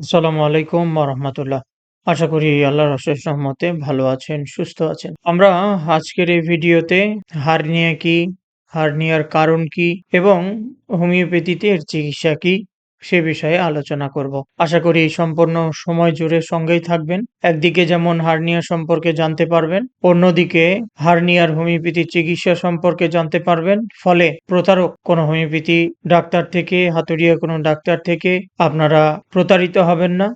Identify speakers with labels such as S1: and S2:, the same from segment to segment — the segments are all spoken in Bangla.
S1: আসসালামু আলাইকুম রহমতুল্লাহ। আশা করি আল্লাহর অশেষ রহমতে ভালো আছেন, সুস্থ আছেন। আমরা আজকের এই ভিডিওতে হার্নিয়া কি, হার্নিয়ার কারণ কি এবং হোমিওপ্যাথিতে এর চিকিৎসা কি সে বিষয়ে আলোচনা করব। আশা করি এই সম্পূর্ণ সময় জুড়ে সঙ্গেই থাকবেন। একদিকে যেমন হার্নিয়া সম্পর্কে জানতে পারবেন, অন্যদিকে হার্নিয়ার হোমিওপ্যাথি চিকিৎসা সম্পর্কে জানতে পারবেন। ফলে প্রতারক কোনো হোমিওপ্যাথি ডাক্তার থেকে, হাতুড়িয়া কোনো ডাক্তার থেকে আপনারা প্রতারিত হবেন না।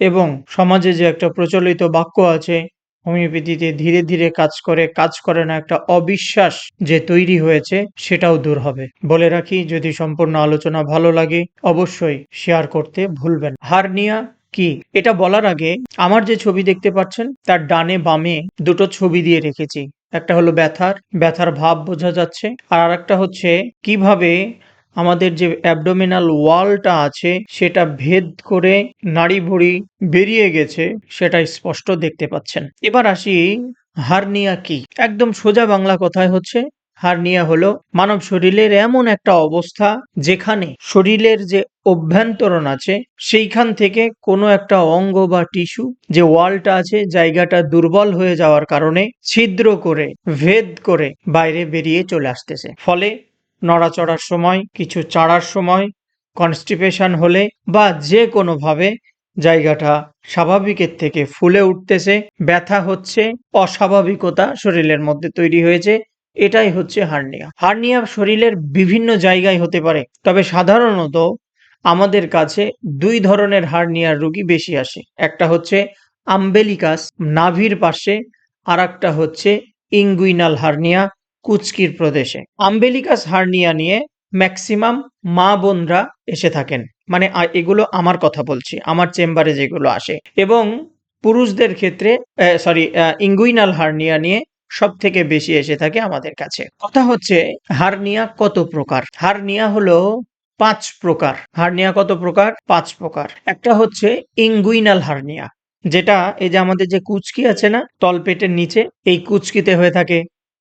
S1: এবং সমাজে যে একটা প্রচলিত বাক্য আছে হোমিওপ্যাথিতে ধীরে ধীরে কাজ করে কাজ করে না, একটা অবিশ্বাস যে তৈরি হয়েছে সেটাও দূর হবে। বলে রাখি, যদি সম্পূর্ণ আলোচনা ভালো লাগে, অবশ্যই শেয়ার করতে ভুলবেন হারনিয়া কি? এটা বলার আগে আমার যে ছবি দেখতে পাচ্ছেন, তার ডানে বামে দুটো ছবি দিয়ে রেখেছি। একটা হলো ব্যথার ব্যথার ভাব বোঝা যাচ্ছে, আর আরেকটা হচ্ছে কীভাবে আমাদের যে অ্যাবডোমিনাল ওয়ালটা আছে, সেটা ভেদ করে নাড়ি ভুড়ি বেরিয়ে গেছে, সেটা স্পষ্ট দেখতে পাচ্ছেন। এবার আসি, হার্নিয়া কি? একদম সোজা বাংলা কথায় হচ্ছে, হার্নিয়া হলো মানব শরীরের এমন একটা অবস্থা যেখানে শরীরের যে অভ্যন্তরণ আছে, সেইখান থেকে কোনো একটা অঙ্গ বা টিস্যু যে ওয়ালটা আছে, জায়গাটা দুর্বল হয়ে যাওয়ার কারণে ছিদ্র করে, ভেদ করে বাইরে বেরিয়ে চলে আসতেছে। ফলে নড়াচড়ার সময়, কিছু চাড়ার সময় কনস্টিপেশন হলে বা যে কোনোভাবে জায়গাটা স্বাভাবিকের থেকে ফুলে উঠতেছে, ব্যথা হচ্ছে, অস্বাভাবিকতা শরীরের মধ্যে তৈরি হয়েছে, এটাই হচ্ছে হার্নিয়া। হার্নিয়া শরীরের বিভিন্ন জায়গায় হতে পারে, তবে সাধারণত আমাদের কাছে দুই ধরনের হার্নিয়ার রুগী বেশি আসে। একটা হচ্ছে আম্বেলিকাস নাভির পাশে আর হচ্ছে ইঙ্গুইনাল হার্নিয়া। কুচকির প্রদেশে। আম্বেলিকাস হার্নিয়া নিয়ে ম্যাক্সিমাম মা বোনরা এসে থাকেন। মানে এগুলো আমার কথা বলছি, আমার চেম্বারে যেগুলো আসে। এবং পুরুষদের ক্ষেত্রে সরি ইঙ্গুইনাল হার্নিয়া নিয়ে সব থেকে বেশি এসে থাকে আমাদের কাছে। কথা হচ্ছে, হার্নিয়া কত প্রকার? হার্নিয়া হলো পাঁচ প্রকার। হার্নিয়া কত প্রকার? পাঁচ প্রকার। একটা হচ্ছে ইঙ্গুইনাল হার্নিয়া, যেটা এই যে আমাদের যে কুচকি আছে না, তলপেটের নিচে, এই কুচকিতে হয়ে থাকে।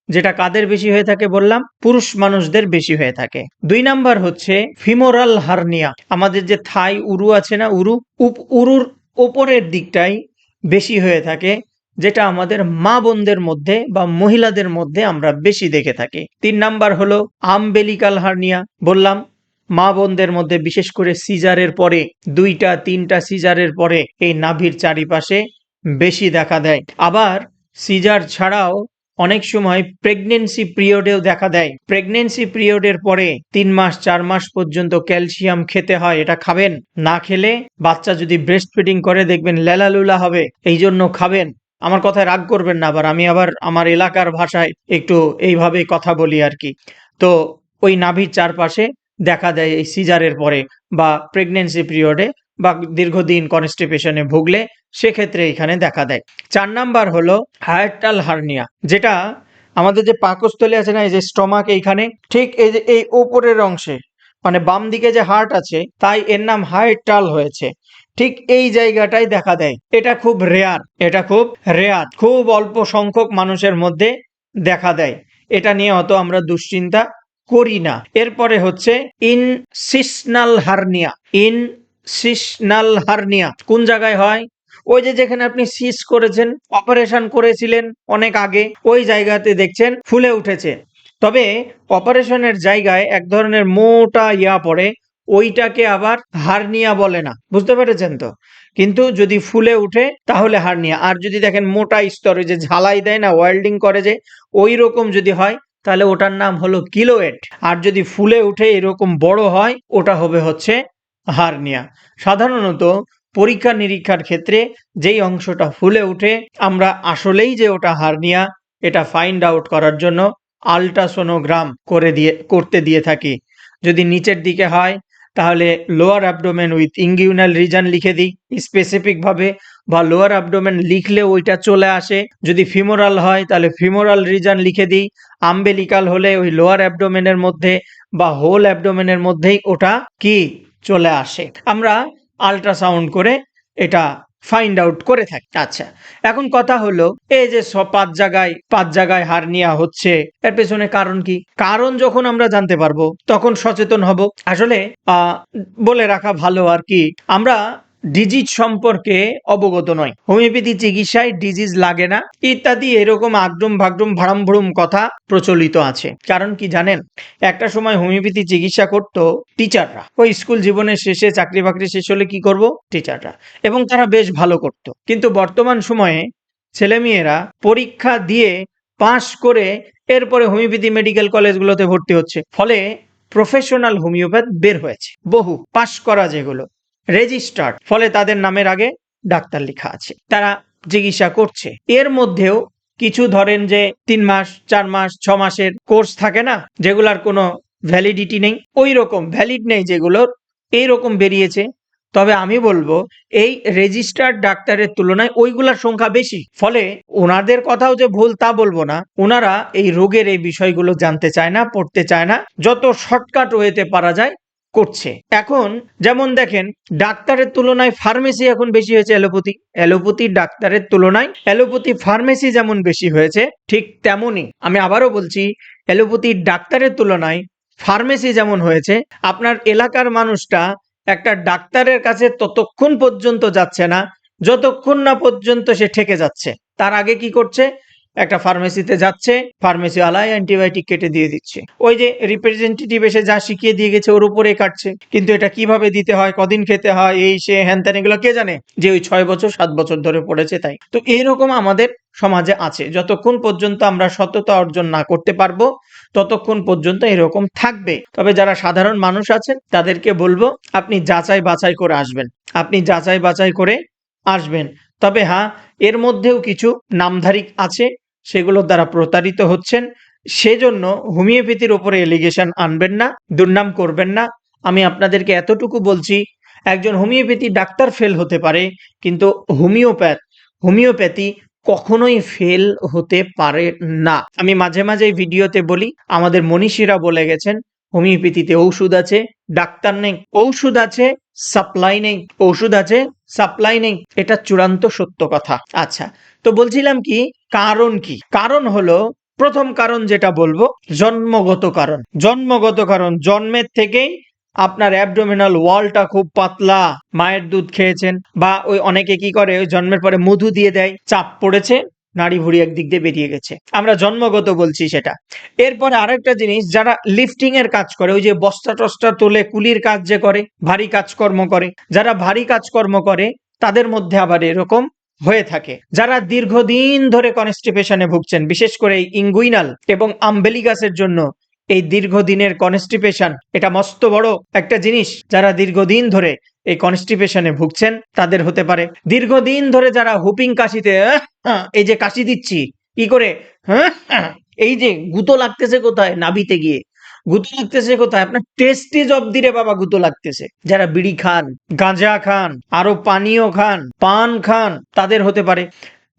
S1: যেটা কাদের বেশি হয়ে থাকে বললাম? পুরুষ মানুষদের বেশি হয়ে থাকে। দুই নাম্বার হচ্ছে ফিমোরাল হার্নিয়া। আমাদের যে থাই উরু আছে না, উরু? উপ- উরুর ওপরের দিকটাই বেশি হয়ে থাকে, যেটা আমাদের মা বোনদের মধ্যে বা মহিলাদের মধ্যে আমরা বেশি দেখে থাকি। তিন নাম্বার হলো আমবেলিকাল হার্নিয়া। বললাম, মা বোনদের মধ্যে বিশেষ করে সিজারের পরে, দুইটা, তিনটা সিজারের পরে এই নাভির চারিপাশে বেশি দেখা দেয়। আবার সিজার ছাড়াও অনেক সময় প্রেগনেন্সি পিরিয়ডেও দেখা দেয়। প্রেগনেন্সি পিরিয়ডের পরে তিন মাস, চার মাস পর্যন্ত ক্যালসিয়াম খেতে হয়, এটা খাবেন। না খেলে বাচ্চা যদি ব্রেস্ট ফিডিং করে, দেখবেন লেলালুলা হবে এই জন্য খাবেন। আমার কথায় রাগ করবেন না আবার, আমি আবার আমার এলাকার ভাষায় একটু এইভাবে কথা বলি আর কি। তো ওই নাভির চারপাশে দেখা দেয় এই সিজারের পরে বা প্রেগনেন্সি পিরিয়ডে বা দীর্ঘদিন কনস্টিপেশনে ভুগলে, সেক্ষেত্রে এখানে দেখা দেয়। চার নাম্বার হলো হায়ারটাল হার্নিয়া যেটা আমাদের যে পাকস্থলী আছে না, এই যে স্টমাক এইখানে, ঠিক এই যে, এই ওপরের অংশে মানে বাম দিকে যে হার্ট আছে, তাই এর নাম হায়ারটাল হয়েছে। ঠিক এই জায়গাটাই দেখা দেয়। এটা খুব রেয়ার এটা খুব রেয়ার খুব অল্প সংখ্যক মানুষের মধ্যে দেখা দেয়। এটা নিয়ে অত আমরা দুশ্চিন্তা করি না। এরপরে হচ্ছে ইনসিসনাল হার্নিয়া ইনসিসনাল হার্নিয়া কোন জায়গায় হয়? ওই যে যেখানে আপনি সিস করেছেন, অপারেশন করেছিলেন অনেক আগে, ওই জায়গাতে দেখছেন, ফুলে উঠেছে। তবে অপারেশনের জায়গায় এক ধরনের মোটা ইয়া পড়ে, ওইটাকে আবার হার্নিয়া বলে না। বুঝতে পেরেছেন তো? কিন্তু যদি ফুলে উঠে, তাহলে হার্নিয়া। আর যদি দেখেন মোটা স্তরে যে ঝালাই দেয় না, ওয়েল্ডিং করে যে ওই রকম যদি হয়, তাহলে ওটার নাম হলো কিলোয়েট। আর যদি ফুলে উঠে এরকম বড় হয়, ওটা হবে হচ্ছে হার্নিয়া সাধারণত পরীক্ষা নিরীক্ষার ক্ষেত্রে যেই অংশটা ফুলে উঠে আমরা আসলেই যে ওটা হার্নিয়া এটা ফাইন্ড আউট করার জন্য আলট্রাসোনোগ্রাম করে দিয়ে, করতে দিয়ে থাকি। যদি নিচের দিকে হয়, তাহলে lower abdomen with inguinal region লিখে দিই স্পেসিফিকভাবে বা লোয়ার অ্যাবডোমেন লিখলে ওইটা চলে আসে। যদি ফিমোরাল হয়, তাহলে ফিমোরাল রিজন লিখে দিই আম্বেলিকাল হলে ওই লোয়ার অ্যাবডোমেনের মধ্যে, বা হোল অ্যাবডোমেনের মধ্যেই ওটা কি? চলে আসে। আমরা আল্ট্রাসাউন্ড করে এটা ফাইন্ড আউট করে থাকি। আচ্ছা এখন কথা হলো, এই যে সব পাঁচ জায়গায় পাঁচ জায়গায় হার নেওয়া হচ্ছে, এর পেছনে কারণ কি? কারণ যখন আমরা জানতে পারব, তখন সচেতন হব। আসলে বলে রাখা ভালো আর কি, আমরা ডিজিজ সম্পর্কে অবগত নয়। হোমিওপ্যাথি চিকিৎসায় ডিজিজ লাগে না, ইত্যাদি এরকম আগডুম ভাগডুম ভাড়াম ভুড়ুম কথা প্রচলিত আছে। কারণ কি জানেন? একটা সময় হোমিওপ্যাথি চিকিৎসা করত টিচাররা ওই স্কুল জীবনের শেষে চাকরি বাকরি শেষ হলে কি করব? টিচাররা এবং তারা বেশ ভালো করত। কিন্তু বর্তমান সময়ে ছেলেমেয়েরা পরীক্ষা দিয়ে পাশ করে এরপরে হোমিওপ্যাথি মেডিকেল কলেজগুলোতে ভর্তি হচ্ছে। ফলে প্রফেশনাল হোমিওপ্যাথ বের হয়েছে। বহু, পাশ করা যেগুলো। রেজিস্টার্ড, ফলে তাদের নামের আগে ডাক্তার লেখা আছে। তারা চিকিৎসা করছে। এর মধ্যেও কিছু ধরেন যে তিন মাস, চার মাস, ছ মাসের কোর্স থাকে না, যেগুলার কোনো ভ্যালিডিটি নেই। ওই রকম ভ্যালিড নেই যেগুলোর এই রকম বেরিয়েছে। তবে আমি বলব, এই রেজিস্টার্ড ডাক্তারের তুলনায় ওইগুলার সংখ্যা বেশি। ফলে ওনাদের কথাও যে ভুল তা বলব না। ওনারা এই রোগের এই বিষয়গুলো জানতে চায় না, পড়তে চায় না। যত শর্টকাট ওয়েতে পারা যায় করছে। এখন যেমন দেখেন, ডাক্তারের তুলনায় ফার্মেসি এখন বেশি হয়েছে অ্যালোপ্যাথি। অ্যালোপ্যাথি ডাক্তারের তুলনায় অ্যালোপ্যাথি ফার্মেসি যেমন বেশি হয়েছে, ঠিক তেমনই আমি আবারও বলছি, অ্যালোপ্যাথি ডাক্তারের তুলনায় ফার্মেসি যেমন হয়েছে, আপনার এলাকার মানুষটা একটা ডাক্তারের কাছে ততক্ষণ পর্যন্ত যাচ্ছে না, যতক্ষণ না পর্যন্ত সে ঠেকে যাচ্ছে। তার আগে কি করছে? একটা ফার্মেসিতে যাচ্ছে ফার্মেসি আলায় অ্যান্টিবায়োটিক কেটে দিয়ে দিচ্ছে। ওই যে রিপ্রেজেন্টেটিভ এসে যা শিখিয়ে দিয়ে গেছে, ওর উপরে কাটছে। কিন্তু এটা কীভাবে দিতে হয়, কদিন খেতে হয়, এই, সে, হ্যান ত্যান এগুলো কে জানে? যে ওই ছয় বছর, সাত বছর ধরে পড়েছে তাই। তো এইরকম আমাদের সমাজে আছে। যতক্ষণ পর্যন্ত আমরা সততা অর্জন না করতে পারব, ততক্ষণ পর্যন্ত এরকম থাকবে। তবে যারা সাধারণ মানুষ আছেন, তাদেরকে বলব, আপনি যাচাই বাছাই করে আসবেন। আপনি যাচাই বাছাই করে আসবেন। তবে হ্যাঁ এর মধ্যেও কিছু নামধারিক আছে সেগুলোর দ্বারা প্রতারিত হচ্ছেন, সেজন্য হোমিওপ্যাথির ওপরে এলিগেশন আনবেন না, দুর্নাম করবেন না। আমি আপনাদেরকে এতটুকু বলছি, একজন হোমিওপ্যাথি ডাক্তার ফেল হতে পারে, কিন্তু হোমিওপ্যাথ, হোমিওপ্যাথি কখনোই ফেল হতে পারে না। আমি মাঝে মাঝে ভিডিওতে বলি, আমাদের মনীষীরা বলে গেছেন, হোমিওপ্যাথিতে ঔষধ আছে, ডাক্তার নেই, ঔষধ আছে সাপ্লাই নেই ওষুধ আছে সাপ্লাই নেই এটা চূড়ান্ত সত্য কথা। আচ্ছা তো বলছিলাম কি, কারণ কি? কারণ হলো, প্রথম কারণ যেটা বলব, জন্মগত কারণ। জন্মগত কারণ, জন্মের থেকেই আপনার অ্যাবডোমিনাল ওয়ালটা খুব পাতলা। মায়ের দুধ খেয়েছেন, বা ওই অনেকে কি করে, ওই জন্মের পরে মধু দিয়ে দেয়, চাপ পড়েছে নাড়ি ভুড়ি একদিক দিয়ে বেরিয়ে গেছে। আমরা জন্মগত বলছি সেটা। এরপরে আরেকটা জিনিস, যারা লিফটিং এর কাজ করে, ওই যে বস্তা টস্তা তোলে, কুলির কাজ যে করে, ভারী কাজকর্ম করে, যারা ভারী কাজকর্ম করে, তাদের মধ্যে আবার এরকম হয়ে থাকে। যারা দীর্ঘদিন ধরে কনস্টিপেশনে ভুগছেন, বিশেষ করে ইঙ্গুইনাল এবং আম্বেলিগাসের জন্য, এই দীর্ঘদিনের কনস্টিপেশন এটা মস্ত বড় একটা জিনিস। যারা দীর্ঘদিন ধরে এই কনস্টিপেশনে ভুগছেন তাদের হতে পারে। দীর্ঘদিন ধরে যারা হুপিং কাশিতে আহ, এই যে কাশি দিচ্ছি কি করে? হ্যাঁ এই যে গুতো লাগতেছে কোথায় নাভিতে গিয়ে? গুতো লাগতেছে কোথায়? আপনার টেস্টেজ অব্দি রে বাবা গুতো লাগতেছে। যারা বিড়ি খান গাঁজা খান আরও পানীয় খান পান খান তাদের হতে পারে।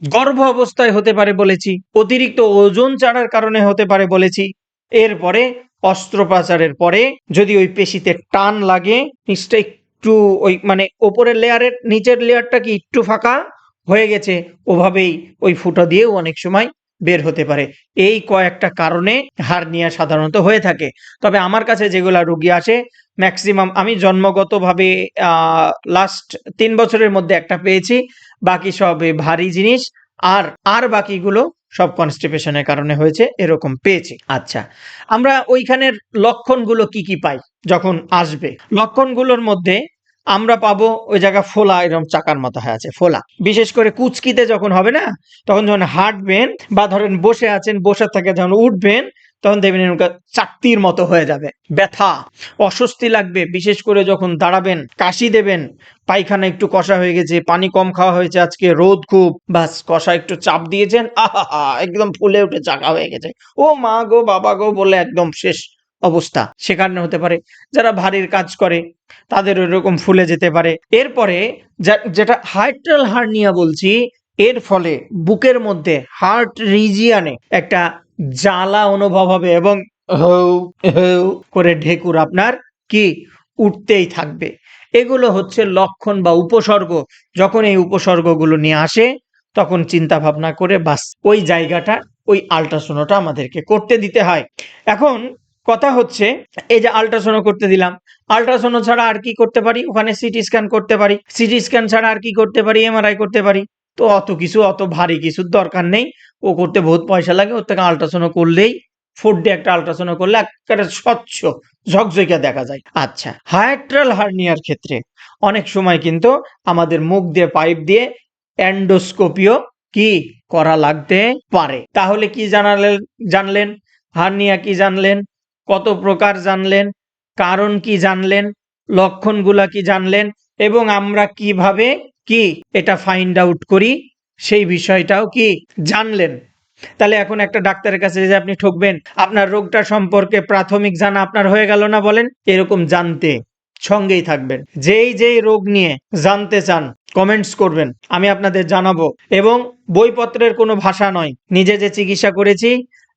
S1: গর্ভ অবস্থায় হতে পারে বলেছি অতিরিক্ত ওজন চাড়ার কারণে হতে পারে বলেছি। এরপরে অস্ত্রোপচারের পরে যদি ওই পেশিতে টান লাগে নিচটা একটু ওই মানে ওপরের লেয়ারের নিচের লেয়ারটা কি একটু ফাঁকা হয়ে গেছে, ওভাবেই ওই ফুটো দিয়েও অনেক সময় বের হতে পারে। এই কয়েকটা কারণে হার্নিয়া সাধারণত হয়ে থাকে। তবে আমার কাছে যেগুলা রুগী আসে ম্যাক্সিমাম আমি জন্মগতভাবে লাস্ট তিন বছরের মধ্যে একটা পেয়েছি। বাকি সব ভারী জিনিস। আর আর বাকিগুলো সব কনস্টিপেশনের কারণে হয়েছে, এরকম পেয়েছি। আচ্ছা আমরা ওইখানের লক্ষণগুলো কি কি পাই যখন আসবে? লক্ষণগুলোর মধ্যে আমরা পাবো ওই জায়গা ফোলা, এরকম চাকার মতো হয়ে আছে, ফোলা। বিশেষ করে কুচকিতে যখন হবে না, তখন যখন হাঁটবেন বা ধরেন বসে আছেন, বসে থেকে যখন উঠবেন, তখন দেখবেন এরকম চাকতির মতো হয়ে যাবে। ব্যথা, অস্বস্তি লাগবে। বিশেষ করে যখন দাঁড়াবেন, কাশি দেবেন পায়খানা একটু কষা হয়ে গেছে, পানি কম খাওয়া হয়েছে আজকে, রোদ খুব। বাস, কষা একটু চাপ দিয়েছেন আহা একদম ফুলে উঠে চাকা হয়ে গেছে। ও মা গো, বাবা গো বলে একদম শেষ অবস্থা। সে কারণে হতে পারে যারা ভারীর কাজ করে, তাদের ওইরকম ফুলে যেতে পারে। এরপরে যেটা হার্টাল হার্নিয়া বলছি, এর ফলে বুকের মধ্যে হার্ট রিজিয়ানে একটা জ্বালা অনুভব হবে এবং হৌ হৌ করে ঢেকুর আপনার কি, উঠতেই থাকবে। এগুলো হচ্ছে লক্ষণ বা উপসর্গ। যখন এই উপসর্গগুলো নিয়ে আসে, তখন চিন্তা ভাবনা করে বাস ওই জায়গাটা, ওই আল্ট্রাসোনোটা আমাদেরকে করতে দিতে হয়। এখন কথা হচ্ছে, এই যে আল্ট্রাসোনো করতে দিলাম, আল্ট্রাসোনো ছাড়া আর কি করতে পারি? ওখানে সিটি স্ক্যান করতে পারি। সিটি স্ক্যান ছাড়া আর কি করতে পারি? এমআরআই করতে পারি। তো অত কিছু, অত ভারী কিছুর দরকার নেই। ও করতে বহুত পয়সা লাগে, ওর থেকে আল্ট্রাসোনো করলেই ফোর ডে একটা আল্ট্রাসাউন্ড করলে একটা স্বচ্ছ ঝকঝকে দেখা যায়। আচ্ছা হায়াট্রাল হার্নিয়ার ক্ষেত্রে অনেক সময় কিন্তু আমাদের মুখ দিয়ে পাইপ দিয়ে অ্যান্ডোস্কোপিও কি করা লাগতে পারে। তাহলে কি জানালেন, জানলেন? হার্নিয়া কি জানলেন? কত প্রকার জানলেন? কারণ কি জানলেন? লক্ষণগুলা কি জানলেন? এবং আমরা কীভাবে কি এটা ফাইন্ড আউট করি? সেই বিষয়টাও কি জানলেন? তাহলে এখন একটা ডাক্তারের কাছে যে আপনি ঠকবেন, আপনার রোগটা সম্পর্কে প্রাথমিক জানা আপনার হয়ে গেল না বলেন? এরকম জানতে সঙ্গেই থাকবেন। যেই যেই রোগ নিয়ে জানতে চান কমেন্টস করবেন, আমি আপনাদের জানাব। এবং বইপত্রের কোনো ভাষা নয়। নিজে যে চিকিৎসা করেছি,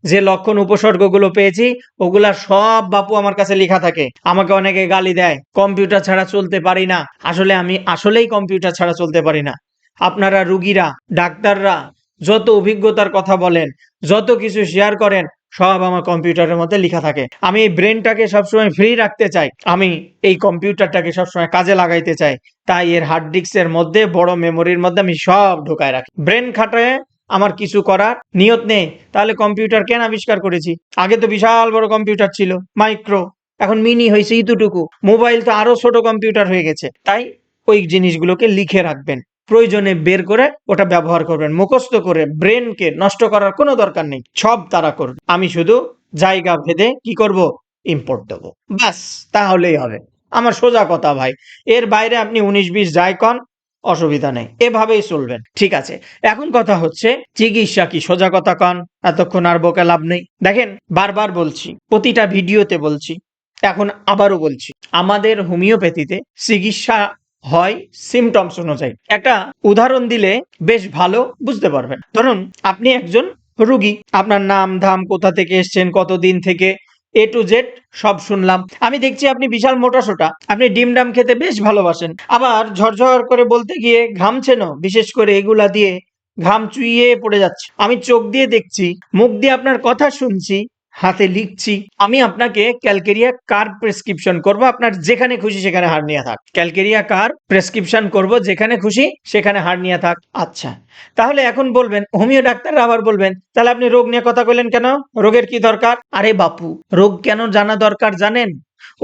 S1: যে লক্ষণ উপসর্গগুলো পেয়েছি, ওগুলা সব বাপু আমার কাছে লেখা থাকে। আমাকে অনেকে গালি দেয়, কম্পিউটার ছাড়া চলতে পারি না। আসলে আমি আসলেই কম্পিউটার ছাড়া চলতে পারি না। আপনারা রুগীরা, ডাক্তাররা যত অভিজ্ঞতার কথা বলেন, যত কিছু শেয়ার করেন, সব আমার কম্পিউটারের মধ্যে লেখা থাকে। আমি এই ব্রেনটাকে সবসময় ফ্রি রাখতে চাই। আমি এই কম্পিউটারটাকে সবসময় কাজে লাগাইতে চাই। তাই এর হার্ড ডিস্কের মধ্যে, বড় মেমোরির মধ্যে আমি সব ঢোকায় রাখি। ব্রেন খাটায় আমার কিছু করার নিয়ত নেই। তাহলে কম্পিউটার কেন আবিষ্কার করেছি? আগে তো বিশাল বড় কম্পিউটার ছিল, মাইক্রো। এখন মিনি হয়েছে ইতুটুকু। মোবাইল তো আরও ছোট কম্পিউটার হয়ে গেছে। তাই ওই জিনিসগুলোকে লিখে রাখবেন। প্রয়োজনে বের করে ওটা ব্যবহার করবেন। মুখস্থ করে ব্রেনকে নষ্ট করার কোনো দরকার নেই। সব তারা করবে। আমি শুধু জায়গা ভেদে কি করব? ইম্পোর্ট দেবো। বাস তাহলেই হবে। আমার সোজা কথা ভাই, এর বাইরে আপনি উনিশ বিশ যাই কন অসুবিধা নেই। এভাবেই চলবেন। ঠিক আছে। এখন কথা হচ্ছে, চিকিৎসা কি সোজা কথা কন? এতক্ষণ আর বকে লাভ নেই। দেখেন, বারবার বলছি, প্রতিটা ভিডিওতে বলছি, এখন আবারও বলছি, আমাদের হোমিওপ্যাথিতে চিকিৎসা হয় সিমটমস অনুযায়ী একটা উদাহরণ দিলে বেশ ভালো বুঝতে পারবেন। ধরুন, আপনি একজন রুগী। আপনার নাম, ধাম কোথা থেকে এসছেন, কতদিন থেকে এ টু জেড সব শুনলাম। আমি দেখছি আপনি বিশাল মোটা সোটা। আপনি ডিম ডাম খেতে বেশ ভালোবাসেন। আবার ঝরঝর করে বলতে গিয়ে ঘামছেনও, বিশেষ করে এগুলা দিয়ে ঘাম চুইয়ে পড়ে যাচ্ছে। আমি চোখ দিয়ে দেখছি, মুখ দিয়ে আপনার কথা শুনছি হাতে লিখছি, আমি আপনাকে ক্যালকেরিয়া কার প্রেসক্রিপশন করব? আপনার যেখানে খুশি সেখানে হার্নিয়া থাক। ক্যালকেরিয়া কার প্রেসক্রিপশন করব, যেখানে খুশি সেখানে হার্নিয়া থাক। আচ্ছা তাহলে এখন বলবেন, হোমিও ডাক্তাররা আবার বলবেন, তাহলে আপনি রোগ নিয়ে কথা কইলেন কেন? রোগের কি দরকার? আরে বাপু, রোগ কেন জানা দরকার জানেন?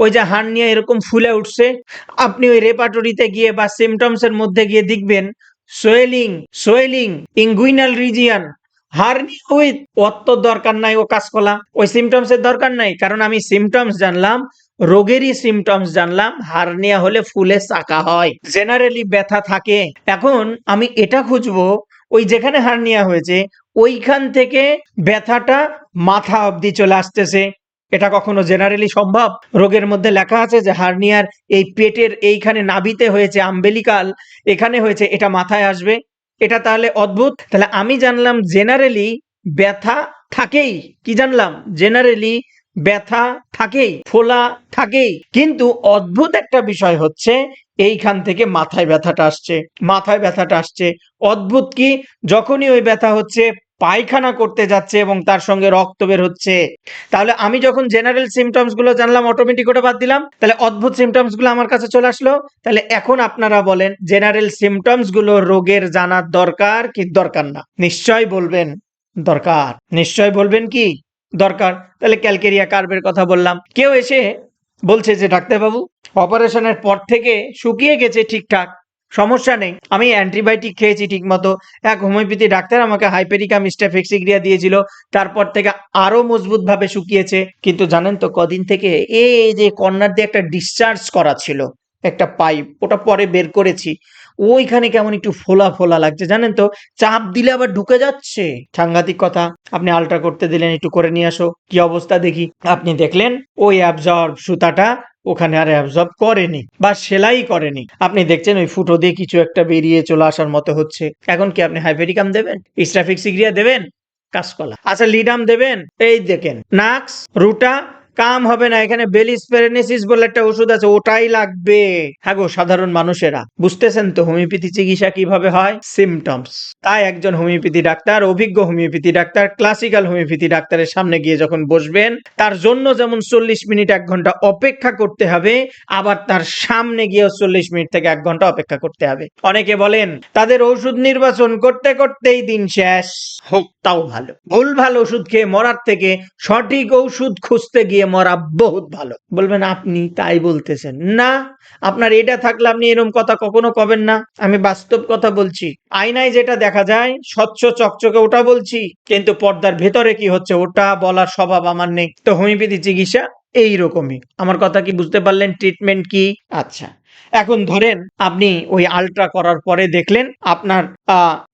S1: ওই যে হার্নিয়া এরকম ফুলে উঠছে, আপনি ওই রেপাটরিতে গিয়ে বা সিমটমস এর মধ্যে গিয়ে দেখবেন, swelling swelling, inguinal region hernia with অত দরকার নাই, ও কাজ কলা ওই সিমটমস এর দরকার নাই, কারণ আমি সিমটমস জানলাম, রোগেরই সিমটমস জানলাম হার্নিয়া হলে ফুলে চাকা হয় জেনারেলি ব্যথা থাকে। এখন আমি এটা খুঁজবো, ওই যেখানে হার্নিয়া হয়েছে, ওইখান থেকে ব্যথাটা মাথা অবধি চলে আসতেছে। এটা কখনো জেনারেলি সম্ভব? রোগের মধ্যে লেখা আছে যে হার্নিয়ার এই পেটের এইখানে নাভিতে হয়েছে, আম্বেলিকাল, এখানে হয়েছে, এটা মাথায় আসবে। এটা তাহলে অদ্ভুত। তাহলে আমি জানলাম জেনারেলি ব্যথা থাকেই। কি জানলাম? জেনারেলি ব্যথা থাকেই, ফোলা থাকেই। কিন্তু অদ্ভুত একটা বিষয় হচ্ছে, এইখান থেকে মাথায় ব্যথাটা আসছে, মাথায় ব্যথাটা আসছে। অদ্ভুত কি? যখনই ওই ব্যথা হচ্ছে পায়খানা করতে যাচ্ছে এবং তার সঙ্গে রক্ত বের হচ্ছে। তাহলে আমি যখন জেনারেল সিমটমসগুলো জানলাম অটোমেটিক ওটা বাদ দিলাম, তাহলে অদ্ভুত সিমটমসগুলো আমার কাছে চলে আসলো। তাহলে এখন আপনারা বলেন জেনারেল সিমটমসগুলো রোগের জানার দরকার কি দরকার না? নিশ্চয় বলবেন, দরকার। নিশ্চয় বলবেন কি দরকার? তাহলে ক্যালকেরিয়া কার্ভের কথা বললাম। কেউ এসে বলছে যে, ডাক্তারবাবু, অপারেশনের পর থেকে শুকিয়ে গেছে ঠিকঠাক। সমস্যা নেই। আমি অ্যান্টিবায়োটিক খেয়েছি ঠিক মতো এক হোমিওপ্যাথি ডাক্তার আমাকে হাইপেরিকাম স্টেফেক্সিগ্রিয়া দিয়েছিল। তারপর থেকে আরও মজবুত ভাবে শুকিয়েছে। কিন্তু জানেন তো কদিন থেকে এই যে কর্নার দিয়ে একটা ডিসচার্জ করা ছিল, একটা পাইপ ওটা পরে বের করেছি। ওইখানে কেমন একটু ফোলা ফোলা লাগছে জানেন তো? চাপ দিলে আবার ঢুকে যাচ্ছে। সাংঘাতিক কথা। আপনি আলট্রা করতে দিলেন, একটু করে নিয়ে আসো। কি অবস্থা দেখি। আপনি দেখলেন ওই অ্যাবজর্ব সুতাটা ওখানে আর অ্যাবজর্ব করেনি বা সেলাই করেনি। আপনি দেখছেন ওই ফুটো দিয়ে কিছু একটা বেরিয়ে চলে আসার মতো হচ্ছে। এখন কি আপনি হাইপেরিকাম দেবেন? ইস্ট্রাফিক সিগ্রিয়া দেবেন? কাঁচকলা। আচ্ছা লিডাম দেবেন? এই দেখেন, নাক্স, রুটা কাম হবে না, এখানে বেলিস প্যারানিসিস বলে একটা ওষুধ আছে, ওটাই লাগবে। হ্যাঁ সাধারণ মানুষেরা, বুঝতেছেন তো হোমিওপ্যাথি চিকিৎসা কীভাবে হয়? সিমটমস তাই একজন হোমিওপ্যাথি ডাক্তার, অভিজ্ঞ হোমিওপ্যাথি ডাক্তার ক্লাসিক্যাল হোমিওপ্যাথি ডাক্তারের সামনে গিয়ে যখন বসবেন, তার জন্য যেমন চল্লিশ মিনিট এক ঘণ্টা অপেক্ষা করতে হবে, আবার তার সামনে গিয়েও চল্লিশ মিনিট থেকে এক ঘণ্টা অপেক্ষা করতে হবে। অনেকে বলেন, তাদের ওষুধ নির্বাচন করতে করতেই দিন শেষ। হোক, তাও ভালো। ভুল ভালো ওষুধ খেয়ে মরার থেকে সঠিক ঔষধ খুঁজতে গিয়ে মরা বহুত ভালো। বলবেন, আপনি তাই বলতেছেন। না, আপনার এটা থাকলে আপনি এরম কথা কখনো কবেন না। আমি বাস্তব কথা বলছি। আয়নায় যেটা দেখা যায়, স্বচ্ছ চকচকে ওটা বলছি, কিন্তু পর্দার ভেতরে কি হচ্ছে, ওটা বলার স্বভাব আমার নেই। তো হোমিওপ্যাথি চিকিৎসা এইরকমই। আমার কথা কি বুঝতে পারলেন? ট্রিটমেন্ট কি? আচ্ছা। এখন ধরেন আপনি ওই আলট্রা করার পরে দেখলেন আপনার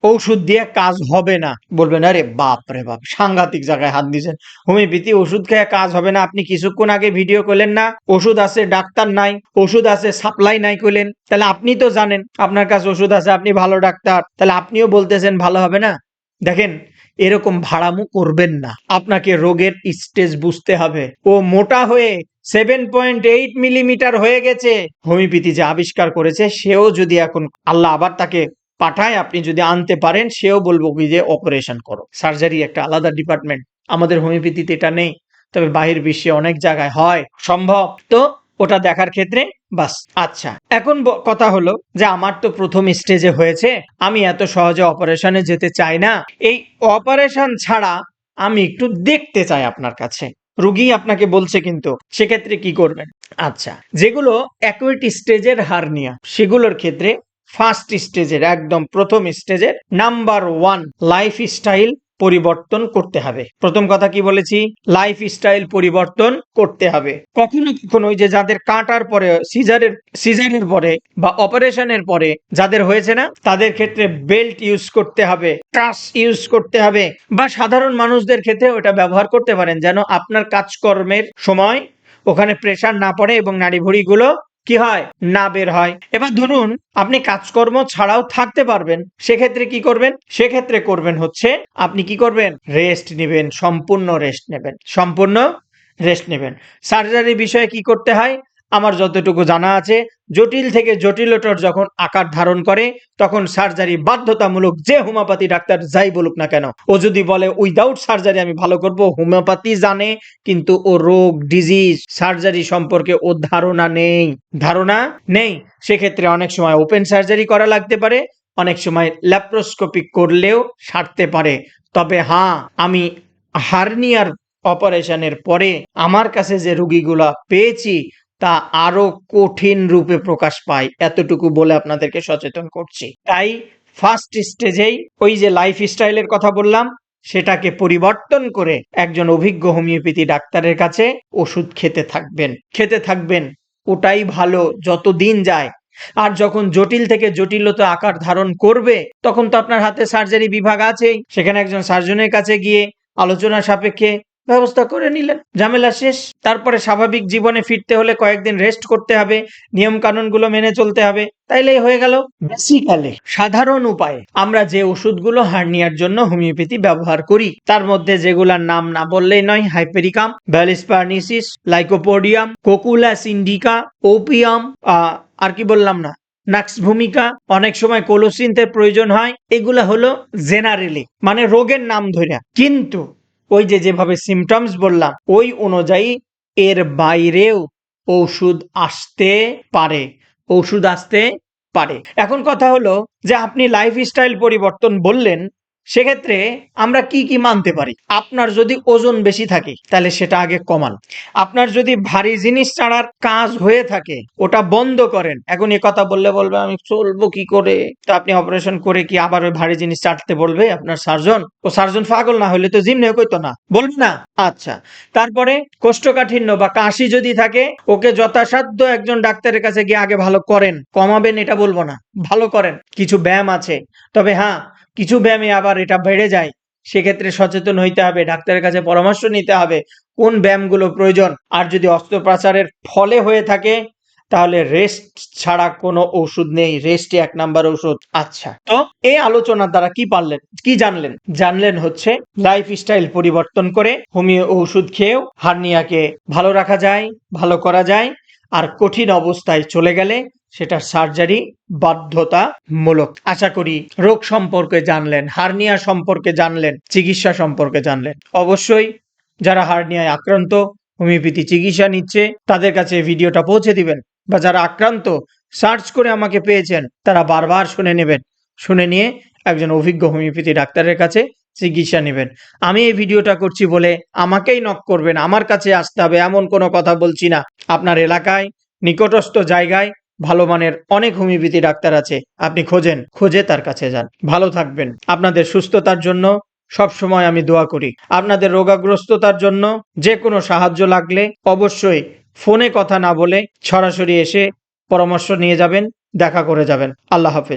S1: ঔষধ দিয়ে কাজ হবে না। বলবেন, আরে বাপ রে বাপ, সাংঘাতিক জায়গায় হাত দিয়েছেন। হোমিওপ্যাথি ওষুধ খেয়ে কাজ হবে না। আপনি কিছুক্ষণ আগে ভিডিও করলেন না। ওষুধ আছে, ডাক্তার নাই। ওষুধ আছে সাপ্লাই নাই করলেন। তাহলে আপনি তো জানেন, আপনার কাছে ওষুধ আছে, আপনি ভালো ডাক্তার। তাহলে আপনিও বলতেছেন ভালো হবে না? দেখেন এরকম ভাড়ামু করবেন না। আপনাকে রোগের স্টেজ বুঝতে হবে। ও মোটা হয়ে সেভেন পয়েন্ট এইট মিলিমিটার হয়ে গেছে। হোমিওপ্যাথি যে আবিষ্কার করেছে, সেও যদি এখন আল্লাহ আবার তাকে পাঠায়, আপনি যদি আনতে পারেন, সেও বলব কি যে অপারেশন করো। সার্জারি একটা আলাদা ডিপার্টমেন্ট আমাদের হোমিওপ্যাথিতে এটা নেই। তবে বাহির বিশ্বে অনেক জায়গায় হয়, সম্ভব। তো ওটা দেখার ক্ষেত্রে বাস। আচ্ছা এখন কথা হলো যে আমার তো প্রথম স্টেজে হয়েছে, আমি এত সহজে অপারেশনে যেতে চাই না। এই অপারেশন ছাড়া আমি একটু দেখতে চাই আপনার কাছে। রুগী আপনাকে বলছে কিন্তু, সেক্ষেত্রে কি করবেন? আচ্ছা যেগুলো অ্যাকুইট স্টেজের হারনিয়া, সেগুলোর ক্ষেত্রে ফার্স্ট স্টেজের একদম প্রথম স্টেজের নাম্বার ওয়ান লাইফ স্টাইল পরিবর্তন করতে হবে। প্রথম কথা কি বলেছি? লাইফ স্টাইল পরিবর্তন করতে হবে। কখনো কখনো যে যাদের কাটার পরে সিজারের সিজারের পরে বা অপারেশনের পরে যাদের হয়েছে না, তাদের ক্ষেত্রে বেল্ট ইউজ করতে হবে ট্রাস ইউজ করতে হবে বা সাধারণ মানুষদের ক্ষেত্রে ওটা ব্যবহার করতে পারেন যেন আপনার কাজকর্মের সময় ওখানে প্রেসার না পড়ে এবং নাড়ি ভুড়িগুলো কি হয়? না বের হয়। এবার ধরুন আপনি কাজকর্ম ছাড়াও থাকতে পারবেন। সেক্ষেত্রে কি করবেন? সেক্ষেত্রে করবেন হচ্ছে আপনি কি করবেন? রেস্ট নেবেন, সম্পূর্ণ রেস্ট নেবেন, সম্পূর্ণ রেস্ট নেবেন। সার্জারি বিষয়ে কি করতে হয়? আমার যতটুকু জানা আছে জটিল থেকে জটিলতর যখন আকার ধারণ করে, তখন সার্জারি বাধ্যতামূলক যে হোমিওপ্যাথি ডাক্তার যাই বলুক না কেন, ও যদি বলে উইদাউট সার্জারি আমি ভালো করব হোমিওপ্যাথি জানে, কিন্তু ও রোগ ডিজিজ সার্জারি সম্পর্কে ও ধারণা নেই। ধারণা নেই। সেক্ষেত্রে অনেক সময় ওপেন সার্জারি করা লাগতে পারে, অনেক সময় ল্যাপ্রোস্কোপিক করলেও সারতে পারে। তবে হ্যাঁ আমি হার্নিয়ার অপারেশনের পরে আমার কাছে যে রুগীগুলা পেয়েছি তা আরও কঠিন রূপে প্রকাশ পায়, এতটুকু বলে আপনাদেরকে সচেতন করছি। তাই ফার্স্ট স্টেজেই ওই যে লাইফ স্টাইলের কথা বললাম, সেটাকে পরিবর্তন করে একজন অভিজ্ঞ হোমিওপ্যাথি ডাক্তারের কাছে ওষুধ খেতে থাকবেন। খেতে থাকবেন, ওটাই ভালো যত দিন যায়। আর যখন জটিল থেকে জটিলতা আকার ধারণ করবে, তখন তো আপনার হাতে সার্জারি বিভাগ আছেই। সেখানে একজন সার্জনের কাছে গিয়ে আলোচনা সাপেক্ষে ব্যবস্থা করে নিলেন। ঝামেলা শেষ। তারপরে স্বাভাবিক জীবনে ফিরতে হলে কয়েকদিন রেস্ট করতে হবে নিয়ম কানুনগুলো মেনে চলতে হবে। তাইলেই হয়ে গেল বেসিক্যালি সাধারণ উপায়ে। আমরা যে ওষুধগুলো হার্নিয়ার জন্য হোমিওপ্যাথি ব্যবহার করি, তার মধ্যে যেগুলার নাম না বললেই নয়, hypericum, bellis perennis, lycopodium cocculus indica opium আর কি বললাম না, নাক্স ভূমিকা, অনেক সময় কোলোসিনথের প্রয়োজন হয়। এগুলা হলো জেনারেলি মানে রোগের নাম ধরে কিন্তু ওই যে যেভাবে সিমটমস বললাম, ওই অনুযায়ী এর বাইরেও ঔষধ আসতে পারে, ঔষধ আসতে পারে। এখন কথা হলো যে আপনি লাইফস্টাইল পরিবর্তন বললেন সেক্ষেত্রে আমরা কি কি মানতে পারি? আপনার যদি ওজন বেশি থাকে, তাহলে সেটা আগে কমান। আপনার যদি ভারী জিনিস ছাড়ার কাজ হয়ে থাকে, ওটা বন্ধ করেন। এখন এ কথা বললে বলবে, আমি চলবো কি করে? তো আপনি অপারেশন করে কি আবার ওই ভারী জিনিস চাটতে বলবে আপনার সার্জন? ও সার্জন পাগল না হলে তো জিম নেই কইতো না। বলবে না? আচ্ছা। তারপরে কোষ্ঠকাঠিন্য বা কাশি যদি থাকে, ওকে যথাসাধ্য একজন ডাক্তারের কাছে গিয়ে আগে ভালো করেন। কমাবেন এটা বলব না। ভালো করেন। কিছু ব্যায়াম আছে। তবে হ্যাঁ কিছু ব্যায়ামে আবার এটা বেড়ে যায়। সেক্ষেত্রে সচেতন হইতে হবে, ডাক্তারের কাছে পরামর্শ নিতে হবে, কোন ব্যায়ামগুলো প্রয়োজন। আর যদি অস্ত্রোপচারের ফলে হয়ে থাকে, তাহলে রেস্ট ছাড়া কোনো ওষুধ নেই। রেস্টই এক নাম্বার ওষুধ। আচ্ছা তো এই আলোচনার দ্বারা কি পারলেন, কি জানলেন? জানলেন হচ্ছে লাইফ স্টাইল পরিবর্তন করে হোমিও ওষুধ খেয়েও হার্নিয়াকে ভালো রাখা যায়, ভালো করা যায়, আর কঠিন অবস্থায় চলে গেলে সেটা সার্জারি বাধ্যতামূলক। আশা করি রোগ সম্পর্কে জানলেন হার্নিয়া সম্পর্কে জানলেন, চিকিৎসা সম্পর্কে জানলেন। অবশ্যই যারা হার্নিয়ায় আক্রান্ত হোমিওপ্যাথি চিকিৎসা নিচ্ছে, তাদের কাছে ভিডিওটা পৌঁছে দিবেন বা যারা আক্রান্ত সার্চ করে আমাকে পেয়েছেন, তারা বারবার শুনে নেবেন। শুনে নিয়ে একজন অভিজ্ঞ হোমিওপ্যাথি ডাক্তারের কাছে চিকিৎসা নেবেন। আমি এই ভিডিওটা করছি বলে আমাকেই নক করবেন, আমার কাছে আসতে হবে, এমন কোনো কথা বলছি না। আপনার এলাকায়, নিকটস্থ জায়গায় ভালো মানের অনেক হোমিওপ্যাথি ডাক্তার আছে, আপনি খোঁজেন, খুঁজে তার কাছে যান। ভালো থাকবেন। আপনাদের সুস্থতার জন্য সব সময় আমি দোয়া করি। আপনাদের রোগাগ্রস্ততার জন্য যে কোনো সাহায্য লাগলে অবশ্যই ফোনে কথা না বলে সরাসরি এসে পরামর্শ নিয়ে যাবেন, দেখা করে যাবেন। আল্লাহ হাফেজ।